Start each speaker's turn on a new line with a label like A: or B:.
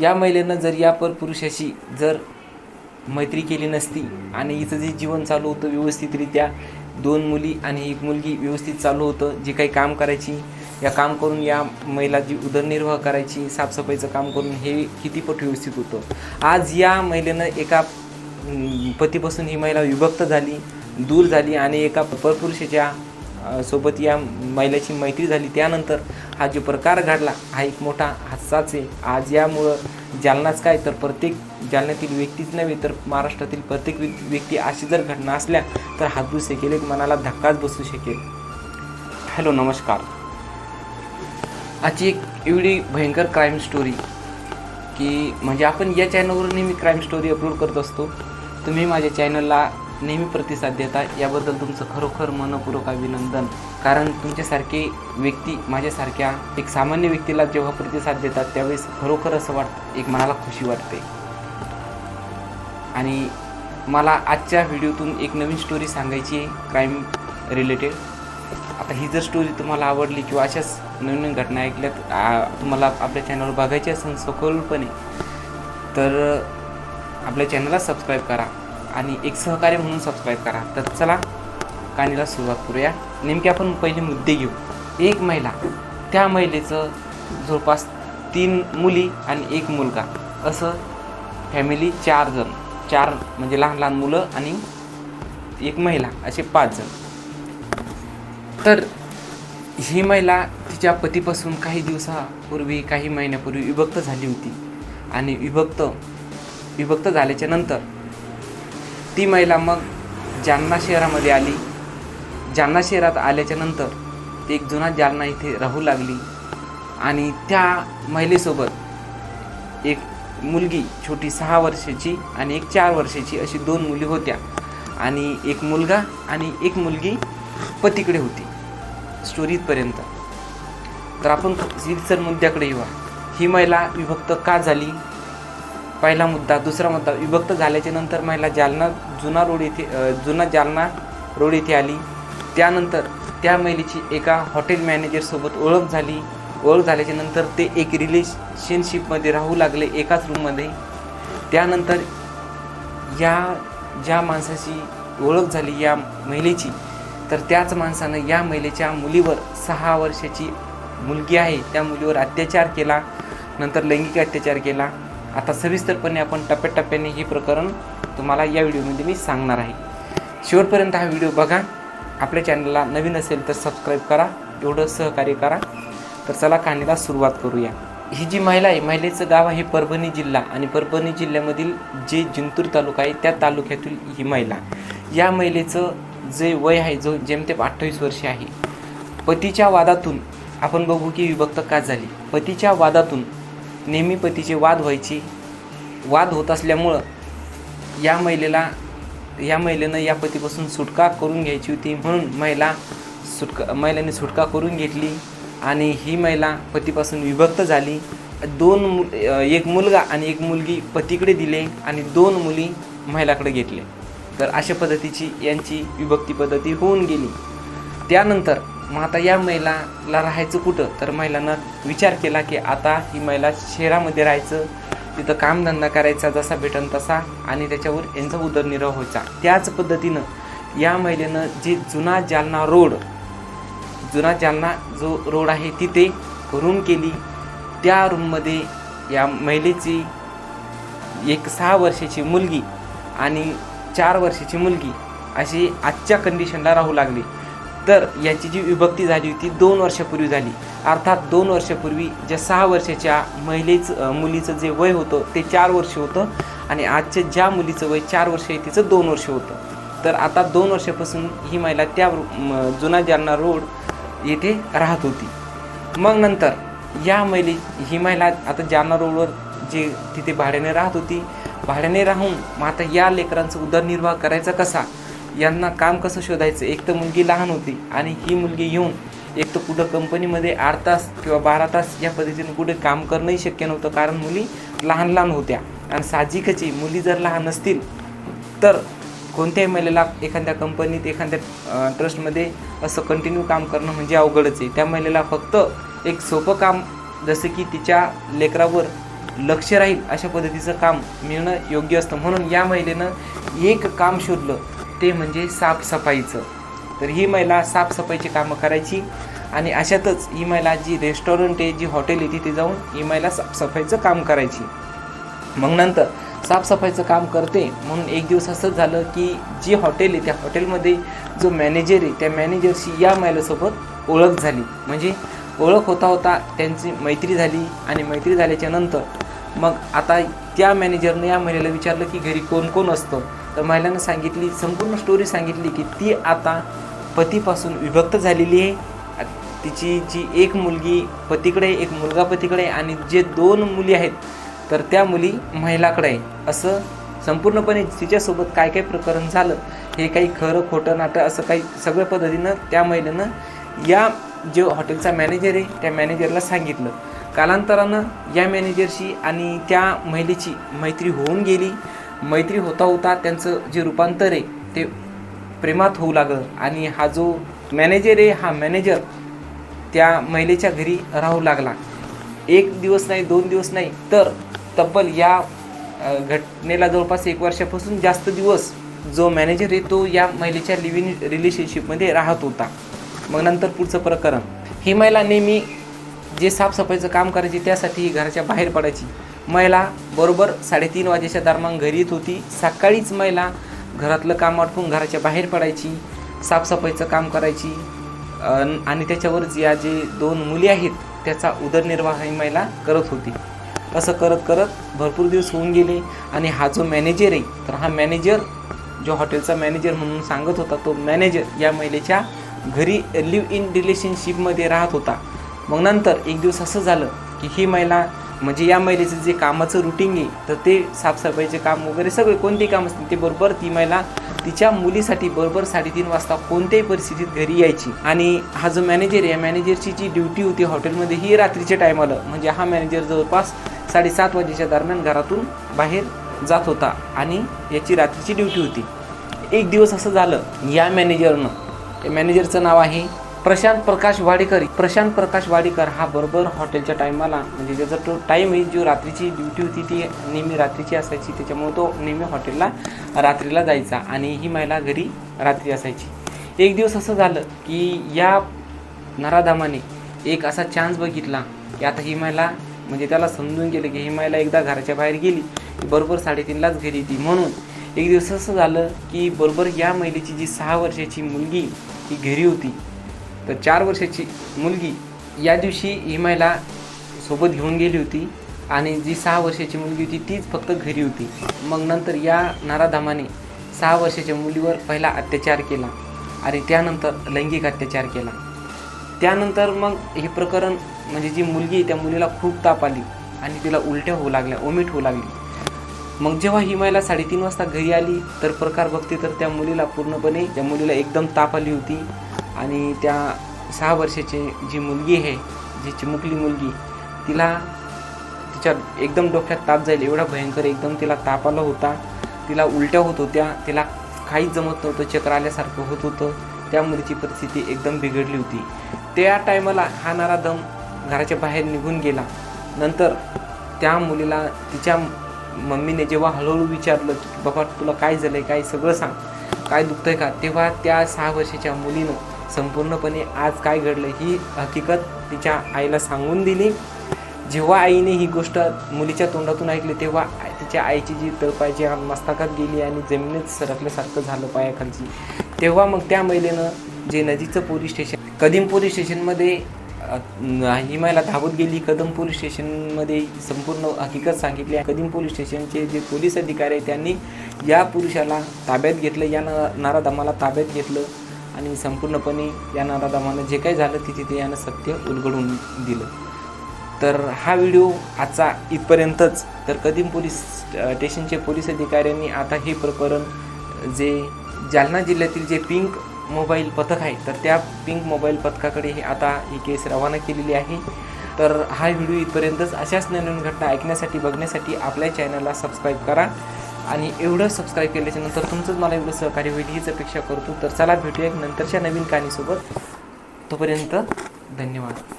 A: या महिलेनं जर या परपुरुषाशी जर मैत्री केली नसती आणि हिचं जे जीवन चालू होतं व्यवस्थितरित्या दोन मुली आणि एक मुलगी व्यवस्थित चालू होतं जे काही काम करायची या काम करून या महिला जी उदरनिर्वाह करायची साफसफाईचं काम करून हे कितीपट व्यवस्थित होतं. आज या महिलेनं एका पतीपासून ही महिला विभक्त झाली दूर झाली आणि एका परपुरुषाच्या सोबत या महिलेची मैत्री झाली. त्यानंतर हा जो प्रकार घडला हा एक मोठा हास्साच आहे. आज यामुळं जालनाच काय तर प्रत्येक जालन्यातील व्यक्तीच नव्हे तर महाराष्ट्रातील प्रत्येक व्यक्ती अशी जर घटना असल्या तर हात शकेल एक मनाला धक्काच बसू शकेल. हॅलो नमस्कार. आजची एक एवढी भयंकर क्राईम स्टोरी की म्हणजे आपण या चॅनलवर नेहमी क्राईम स्टोरी अपलोड करत असतो. तुम्ही माझ्या चॅनलला नेहमी प्रतिसाद देता. याबद्दल तुमचं खरोखर मनपूर्वक अभिनंदन. कारण तुमच्यासारखे व्यक्ती माझ्यासारख्या एक सामान्य व्यक्तीला जेव्हा प्रतिसाद देतात त्यावेळेस खरोखर असं वाटतं एक मनाला खुशी वाटते. आणि मला आजच्या व्हिडिओतून एक नवीन स्टोरी सांगायची आहे क्राईम रिलेटेड आता ही जर स्टोरी तुम्हाला आवडली किंवा अशाच नवीन नवीन घटना ऐकल्यात तुम्हाला आपल्या चॅनलवर बघायची असेल सखोलपणे तर आपल्या चॅनलला सबस्क्राईब करा. आणि एक सहकार्य म्हणून सबस्क्राईब करा. तर चला काणीला सुरुवात करूया. नेमके आपण पहिले मुद्दे घेऊ. एक महिला त्या महिलेचं जवळपास तीन मुली आणि एक मुलगा. असं फॅमिली चार जण. चार म्हणजे लहान लहान मुलं आणि एक महिला असे पाच जण. तर ही महिला तिच्या पतीपासून काही दिवसापूर्वी काही महिन्यापूर्वी विभक्त झाली होती. आणि विभक्त विभक्त झाल्याच्यानंतर ती महिला मग जालना शहरामध्ये आली. जालना शहरात आल्याच्यानंतर ती एक जुना जालना इथे राहू लागली. आणि त्या महिलेसोबत एक मुलगी छोटी सहा वर्षाची आणि एक चार वर्षाची अशी दोन मुली होत्या. आणि एक मुलगा आणि एक मुलगी पतीकडे होती. स्टोरीतपर्यंत तर आपण सर मुद्द्याकडे येऊया. ही महिला विभक्त का झाली? पहिला मुद्दा दुसरा मुद्दा विभक्त झाल्याच्यानंतर महिला जालना जुना रोड येथे जुना जालना रोड येथे आली. त्यानंतर त्या महिलेची एका हॉटेल मॅनेजरसोबत ओळख झाली. ओळख झाल्याच्यानंतर ते एक रिलेशनशिपमध्ये राहू लागले एकाच रूममध्ये त्यानंतर या ज्या माणसाची ओळख झाली या महिलेची तर त्याच माणसानं या महिलेच्या मुलीवर सहा वर्षाची मुलगी आहे. त्या मुलीवर अत्याचार केला नंतर लैंगिक अत्याचार केला. आता सविस्तरपणे आपण टप्प्याटप्प्याने हे प्रकरण तुम्हाला या व्हिडिओमध्ये मी सांगणार आहे. शेवटपर्यंत हा व्हिडिओ बघा. आपल्या चॅनलला नवीन असेल तर सबस्क्राईब करा. एवढं सहकार्य करा. तर चला कहाणीला सुरुवात करूया. ही जी महिला आहे महिलेचं गाव आहे परभणी जिल्हा आणि परभणी जिल्ह्यामधील जे जिंतूर तालुका आहे त्या तालुक्यातील ही महिला. या महिलेचं जे वय आहे जो जेमतेम अठ्ठावीस वर्षे आहे पतीच्या वादातून आपण बघू की विभक्त का झाली? पतीच्या वादातून नेहमी पतीचे वाद व्हायची. वाद होत असल्यामुळं या महिलेला या महिलेनं या पतीपासून सुटका करून घ्यायची होती म्हणून महिला सुटका महिलेने सुटका करून घेतली आणि ही महिला पतीपासून विभक्त झाली. दोन मु एक मुलगा आणि एक मुलगी पतीकडे दिले आणि दोन मुली महिलाकडे घेतले. तर अशा पद्धतीची यांची विभक्ती पद्धती होऊन गेली. त्यानंतर मग आता या महिलाला राहायचं कुठं? तर महिलांना विचार केला की आता ही महिला शहरामध्ये राहायचं तिथं कामधंदा करायचा जसा भेटन तसा आणि त्याच्यावर यांचा उदरनिर्वाह व्हायचा. त्याच पद्धतीनं या महिलेनं जे जुना जालना रोड जुना जालना जो रोड आहे तिथे रूम केली. त्या रूममध्ये या महिलेची एक सहा वर्षाची मुलगी आणि चार वर्षाची मुलगी अशी आजच्या कंडिशनला राहू लागली. तर याची जी विभक्ती झाली होती दोन वर्षापूर्वी झाली. अर्थात दोन वर्षापूर्वी ज्या सहा वर्षाच्या महिलेचं मुलीचं जे वय होतं ते चार वर्ष होतं आणि आजच्या ज्या मुलीचं वय चार वर्ष आहे तिचं दोन वर्ष होतं. तर आता दोन वर्षापासून ही महिला त्या जुना जालना रोड येथे राहत होती. मग नंतर या महिले ही महिला आता जालना रोडवर जे तिथे भाड्याने राहत होती भाड्याने राहून मग आता या लेकरांचा उदरनिर्वाह करायचा कसा? यांना काम कसं शोधायचं? एक तर मुलगी लहान होती आणि ही मुलगी येऊन एक तर कुठं कंपनीमध्ये आठ तास किंवा बारा तास या पद्धतीने कुठे काम करणंही शक्य नव्हतं. कारण मुली लहान लहान होत्या आणि साहजिकच मुली जर लहान असतील तर कोणत्याही महिलेला एखाद्या कंपनीत एखाद्या ट्रस्टमध्ये असं कंटिन्यू काम करणं म्हणजे अवघडच आहे. त्या महिलेला फक्त एक सोपं काम जसं की तिच्या लेकरावर लक्ष राहील अशा पद्धतीचं काम मिळणं योग्य असतं. म्हणून या महिलेनं एक काम शोधलं ते म्हणजे साफसफाईचं. तर ही महिला साफसफाईची कामं करायची आणि अशातच ही महिला जी रेस्टॉरंट आहे जी हॉटेल आहे तिथे जाऊन ही महिला साफसफाईचं काम करायची. मग नंतर साफसफाईचं काम करते. म्हणून एक दिवस असंच झालं की जी हॉटेल आहे त्या हॉटेलमध्ये जो मॅनेजर आहे त्या मॅनेजरशी या महिलेसोबत ओळख झाली. म्हणजे ओळख होता होता त्यांची मैत्री झाली आणि मैत्री झाल्याच्यानंतर मग आता त्या मॅनेजरने या महिलेला विचारलं की घरी कोण कोण असतं? तर महिलानं सांगितली संपूर्ण स्टोरी सांगितली की ती आता पतीपासून विभक्त झालेली आहे. तिची जी एक मुलगी पतीकडे एक मुलगा पतीकडे आणि जे दोन मुली आहेत तर त्या मुली महिलाकडे आहे. असं संपूर्णपणे तिच्यासोबत काय काय प्रकरण झालं हे काही खरं खोटं नाटं असं काही सगळ्या पद्धतीनं त्या महिलेनं या जो हॉटेलचा मॅनेजर आहे त्या मॅनेजरला सांगितलं. कालांतरानं या मॅनेजरशी आणि त्या महिलेची मैत्री होऊन गेली. मैत्री होता होता त्यांचं जे रूपांतर आहे ते प्रेमात होऊ लागलं. आणि हा जो मॅनेजर आहे हा मॅनेजर त्या महिलेच्या घरी राहू लागला. एक दिवस नाही दोन दिवस नाही तर तब्बल या घटनेला जवळपास एक वर्षापासून जास्त दिवस जो मॅनेजर आहे तो या महिलेच्या लिव्हिंग रिलेशनशिपमध्ये राहत होता. मग नंतर पुढचं प्रकरण. ही महिला नेहमी जे साफसफाईचं काम करायची त्यासाठी घराच्या बाहेर पडायची. महिला बरोबर साडेतीन वाजेच्या दरम्यान घरी येत होती. सकाळीच महिला घरातलं काम आटपून घराच्या बाहेर पडायची साफसफाईचं काम करायची. आणि त्याच्यावरच या जे दोन मुली आहेत त्याचा उदरनिर्वाह ही महिला करत होती. असं करत करत भरपूर दिवस होऊन गेले आणि हा जो मॅनेजर आहे तर हा मॅनेजर जो हॉटेलचा मॅनेजर म्हणून सांगत होता तो मॅनेजर या महिलेच्या घरी लिव्ह इन रिलेशनशिपमध्ये राहत होता. मग नंतर एक दिवस असं झालं की ही महिला म्हणजे या महिलेचं जे कामाचं रुटीन आहे तर ते साफसफाईचे काम वगैरे सगळे कोणतेही काम असतील ते बरोबर ती महिला तिच्या मुलीसाठी बरोबर साडेतीन वाजता कोणत्याही परिस्थितीत घरी यायची. आणि हा जो मॅनेजर आहे मॅनेजरची जी ड्युटी होती हॉटेलमध्ये ही रात्रीच्या टायमाला म्हणजे हा मॅनेजर जवळपास साडेसात वाजेच्या दरम्यान घरातून बाहेर जात होता. आणि याची रात्रीची ड्युटी होती. एक दिवस असं झालं या मॅनेजरनं त्या मॅनेजरचं नाव आहे प्रशांत प्रकाश वाडेकर प्रशांत प्रकाश वाडेकर हा बरोबर हॉटेलच्या टायमाला म्हणजे ज्याचा तो टाईम आहे जो रात्रीची ड्युटी होती ती नेहमी रात्रीची असायची. त्याच्यामुळे तो नेहमी हॉटेलला रात्रीला जायचा आणि ही महिला घरी रात्री असायची. एक दिवस असं झालं की या नराधामाने एक असा चान्स बघितला की आता ही महिला म्हणजे त्याला समजून गेलं की ही महिला एकदा घराच्या बाहेर गेली की बरोबर साडेतीनलाच घरी येते. म्हणून एक दिवस असं झालं की बरोबर या महिलेची जी सहा वर्षाची मुलगी ही घरी होती तर चार वर्षाची मुलगी या दिवशी ही महिला सोबत घेऊन गेली होती आणि जी सहा वर्षाची मुलगी होती तीच फक्त घरी होती. मग नंतर या नाराधामाने सहा वर्षाच्या मुलीवर पहिला अत्याचार केला आणि त्यानंतर लैंगिक अत्याचार केला. त्यानंतर मग हे प्रकरण म्हणजे जी मुलगी आहे त्या मुलीला खूप ताप आली आणि तिला उलट्या होऊ लागल्या ओमिट होऊ लागली. मग जेव्हा ही महिला साडेतीन वाजता घरी आली तर प्रकार बघते तर त्या मुलीला पूर्णपणे त्या मुलीला एकदम ताप आली होती. आणि त्या सहा वर्षाची जी मुलगी आहे जी चिमुकली मुलगी तिला तिच्या एकदम डोक्यात ताप जाईल एवढा भयंकर एकदम तिला ताप आला होता. तिला उलट्या होत होत्या तिला काहीच जमत नव्हतं चक्र आल्यासारखं होत होतं. त्या मुलीची परिस्थिती एकदम बिघडली होती. त्या टायमाला हा नारा दम घराच्या बाहेर निघून गेला. नंतर त्या मुलीला तिच्या मम्मीने जेव्हा हळूहळू विचारलं की बाबा तुला काय झालं आहे काय सगळं सांग. काय दुखतं आहे का? तेव्हा त्या सहा वर्षाच्या मुलीनं संपूर्णपणे आज काय घडलं ही हकीकत तिच्या आईला सांगून दिली. जेव्हा आईने ही गोष्ट मुलीच्या तोंडातून ऐकली तेव्हा तिच्या आईची जी तळपायची मस्तकात गेली आणि जमिनीत सरकल्यासारखं झालं पायाखालची. तेव्हा मग त्या महिलेनं जे नदीचं पोलीस स्टेशन कदीम पोलीस स्टेशनमध्ये ही महिला धावत गेली. कदम पोलीस स्टेशनमध्ये संपूर्ण हकीकत सांगितली. कदीम पोलीस स्टेशनचे जे पोलीस अधिकारी आहे त्यांनी या पुरुषाला ताब्यात घेतलं. या ना नारादामाला ताब्यात घेतलं. आणि संपूर्णपणे या नारादामानं जे काही झालं तिथे ते यानं सत्य उलगडून दिलं. तर हा व्हिडिओ आजचा इथपर्यंतच. तर कदीम पोलीस स्टेशनचे पोलीस अधिकाऱ्यांनी आता हे प्रकरण जे जालना जिल्ह्यातील जे पिंक मोबाईल पथक आहे तर त्या पिंक मोबाईल पथकाकडे हे आता ही केस रवाना केलेली आहे. तर हा व्हिडिओ इथपर्यंतच अशाच नवीन घटना ऐकण्यासाठी बघण्यासाठी आपल्या चॅनलला सबस्क्राईब करा. आणि एवढं सबस्क्राईब केल्याच्यानंतर तुमचंच मला एवढं सहकार्य होईल हीच अपेक्षा करतो. तर चला भेटूया एक नंतरच्या नवीन कहाणीसोबत. तोपर्यंत धन्यवाद.